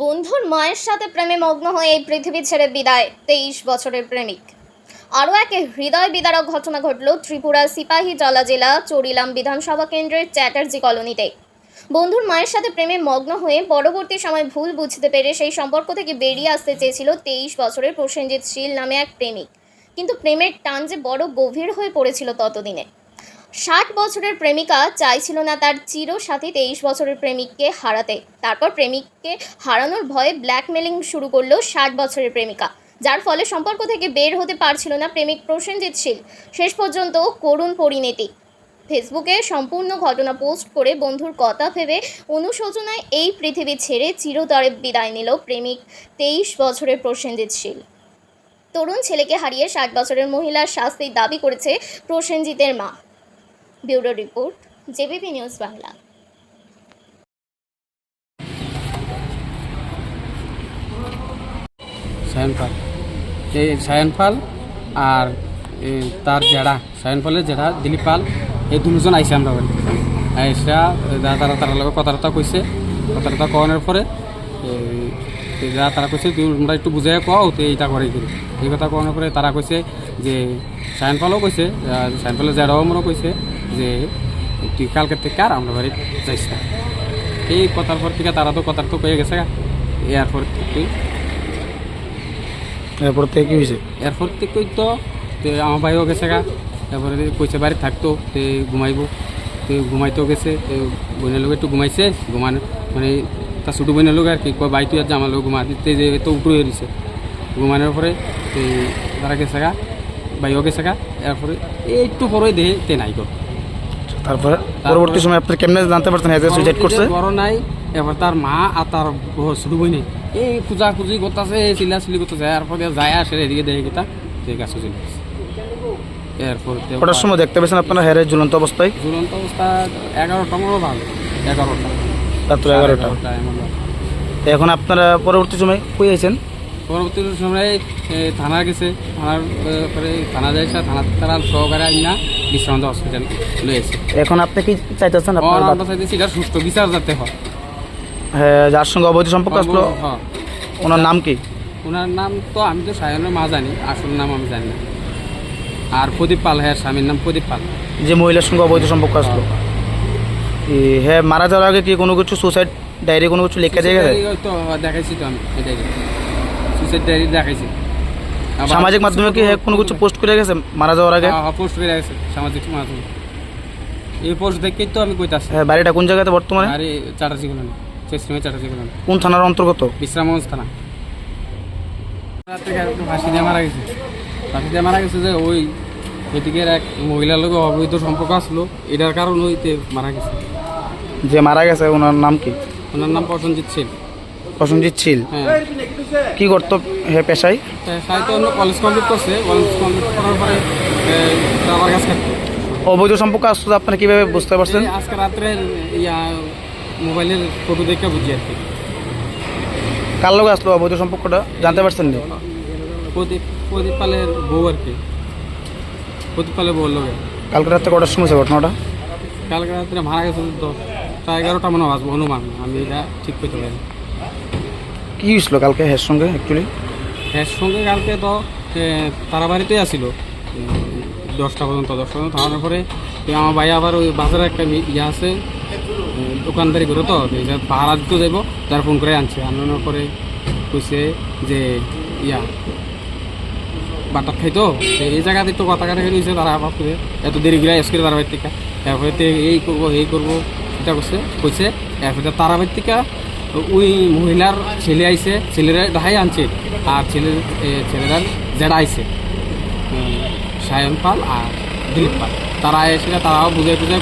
বন্ধুর মায়ের সাথে প্রেমে মগ্ন হয়ে এই পৃথিবী ছেড়ে বিদায়, তেইশ বছরের প্রেমিক। আরও এক হৃদয় বিদারক ঘটনা ঘটল ত্রিপুরা সিপাহী জলা জেলা চরিলাম বিধানসভা কেন্দ্রের চ্যাটার্জি কলোনিতে। বন্ধুর মায়ের সাথে প্রেমে মগ্ন হয়ে পরবর্তী সময় ভুল বুঝতে পেরে সেই সম্পর্ক থেকে বেরিয়ে আসতে চেয়েছিল তেইশ বছরের প্রসেনজিৎ শীল নামে এক প্রেমিক। কিন্তু প্রেমের টান যে বড় গভীর হয়ে পড়েছিল ততদিনে। ষাট বছরের প্রেমিকা চাইছিল না তার চির চিরসাথী তেইশ বছরের প্রেমিককে হারাতে। তারপর প্রেমিককে হারানোর ভয়ে ব্ল্যাকমেলিং শুরু করল ষাট বছরের প্রেমিকা। যার ফলে সম্পর্ক থেকে বের হতে পারছিল না প্রেমিক প্রসেনজিৎ শীল। শেষ পর্যন্ত করুণ পরিণতি। ফেসবুকে সম্পূর্ণ ঘটনা পোস্ট করে বন্ধুর কথা ভেবে অনুশোচনায় এই পৃথিবী ছেড়ে চিরতরে বিদায় নিল প্রেমিক তেইশ বছরের প্রসেনজিৎ শীল। তরুণ ছেলেকে হারিয়ে ষাট বছরের মহিলার শাস্তির দাবি করেছে প্রসেনজিতের মা। Bureau report JBP news Bangla Sayan Pal এই সায়ন পাল আর তার জেঠা সায়ন পালের জেঠা দিলীপ পাল এই দুজন আইসে আমরা বাড়ি আইসা তারা তার কথাবার্তা কইছে কথাবার্তা কওয়ানোর পরে এই যা তারা কইছে তোমরা একটু বুঝাই কও তো এইটা করে করি এই কথা কওয়ানোর পরে তারা কইছে যে সায়ন পালও কইছে আর সায়ন পালের জেঠাও মনে কইছে যে তুই কালকে থেকে আর আমরা বাড়ি যাইস না। এই কথার পর থেকে তারা তো কথার তো কয়ে গেছে। এরপর তুই এরপর থেকে কি হয়েছে এরপর থেকে তো তে আমার ভাইও গেছে গা। তারপরে কইছে বাড়ি থাকতো তে ঘুমাইবো। তে ঘুমাইতেও গেছে তে বোনের লোক একটু ঘুমাইছে ঘুমানো মানে তার ছোটো বোনের লোক আর কি কয় বাই তুই আর আমার লোক ঘুমা দিতে যে তো উপরে হয়েছে ঘুমানোর পরে তে তারা গেছে গা ভাইও গেছে গা এরপরে একটু পরে দেহে তে নাই গো। তারপরে পরবর্তী সময় আপনি কেমনে জানতে পারছেন হ্যাঁ সুইসাইড করছে? বড় নাই এবার তার মা আর তার ছোটো বই নেই এই পূজা খুঁজি করতেছে এই চিল্লি করতেছে এরপরে যায় আসে এদিকে দেখে গেতা দেখে গাছ চলে গেছে এরপর তে- সময় দেখতে পেয়েছেন আপনারা হ্যারের ঝুলন্ত অবস্থায়? ঝুলন্ত অবস্থা এগারোটা মতো ভালো এগারোটা। রাত্র এগারোটা। এখন আপনারা পরবর্তী সময় কই আছেন পরবর্তী সময় থানা গেছে। থানার পরে থানা যাইছে থানা তারা সহকারে আইন না বিশ্রান্ত হসপিটাল লয়েছে এখন আপনি কি চাইতেছেন আপনার আমরা চাইতেছি এটা সুস্থ বিচার যাতে হয়। হ্যাঁ যার সঙ্গে অবৈধ সম্পর্ক আসলো হ্যাঁ। ওনার নাম কি? ওনার নাম তো আমি তো সায়নের মা জানি আসল নাম আমি জানি না। আর প্রদীপ পাল হ্যাঁ স্বামীর নাম প্রদীপ পাল। যে মহিলার সঙ্গে অবৈধ সম্পর্ক আসলো। এ, হ্যাঁ মারা যাওয়ার আগে কি কোনো কিছু সুসাইড ডায়েরি কোনো কিছু লেখা সুইসাইড তো দেখাইছি তো আমি এটাই সুইসাইড ডায়েরি দেখাইছি। সামাজিক মাধ্যমে কি হ্যাঁ কোনো কিছু পোস্ট করে গেছে মারা যাওয়ার আগে? হ্যাঁ, হ্যাঁ, পোস্ট করে গেছে সামাজিক মাধ্যমে। এই পোস্ট দেখেই তো আমি কইতাছি। হ্যাঁ বাড়িটা কোন জায়গাতে বর্তমানে? আরে চাটার্জি কলোনি চেষ্টিমে চাটার্জি কলোনি। কোন থানার অন্তর্গত? বিশ্রামগঞ্জ থানা। একটু ফাঁসি দিয়ে মারা গেছে। ফাঁসি দিয়ে মারা গেছে যে ওই এদিকের এক মহিলার লোক অবৈধ সম্পর্ক আসলো এটার কারণ ওইতে মারা গেছে। যে মারা গেছে ওনার নাম কি? ওনার নাম প্রসঞ্জিৎ ছিল প্রসেনজিৎ ছিল হ্যাঁ। কি করতো হ্যাঁ পেশায়? অন্য কলেজ কমপ্লিট করছে কলেজ কমপ্লিট করার পরে অবৈধ সম্পর্ক আসতো আপনারা কীভাবে বুঝতে পারছেন? আজকে রাত্রে ইয়া মোবাইলের ফটো দেখে বুঝি আর কি। কার লোক আসলো অবৈধ সম্পর্কটা? জানতে পারছেন না? প্রদীপ প্রদীপ পালের বউ আর কি। প্রদীপ পালের বউ লোক কালকে রাত্রে কটার সময় ঘটনাটা? কালকে রাত্রে মারা গেছে দশটা এগারোটা মনে আসব অনুমান আমি এটা ঠিক করতে পারি কি হয়েছিল কালকে হের সঙ্গে অ্যাকচুয়ালি এর সঙ্গে কালকে তো তারা বাড়িতেই আসিল দশটা পর্যন্ত দশটা পর্যন্ত। থামানোর পরে আমার ভাই আবার ওই বাজারে একটা ইয়ে আছে দোকানদারি করে তো পাহারা দিতে যাইব তার ফোন করে আনছে। আনানোর পরে কইছে যে ইয়া বাটার খাইতো তো? এই জায়গাতে একটু কথা কাটা হয়েছে তারা আবার এত দেরি করে এসে তারা বাড়ির থেকে। এরপরে তে এই করব এই করব। এটা করছে কইছে এরপরে তারা থেকে ওই মহিলার ছেলে আইছে ছেলেরা দেখাই আনছে আর ছেলের এ, ছেলেরা জেডা আইছে সায়ন পাল আর দিলীপ পাল। তারা এসে তারাও বুঝে বুঝে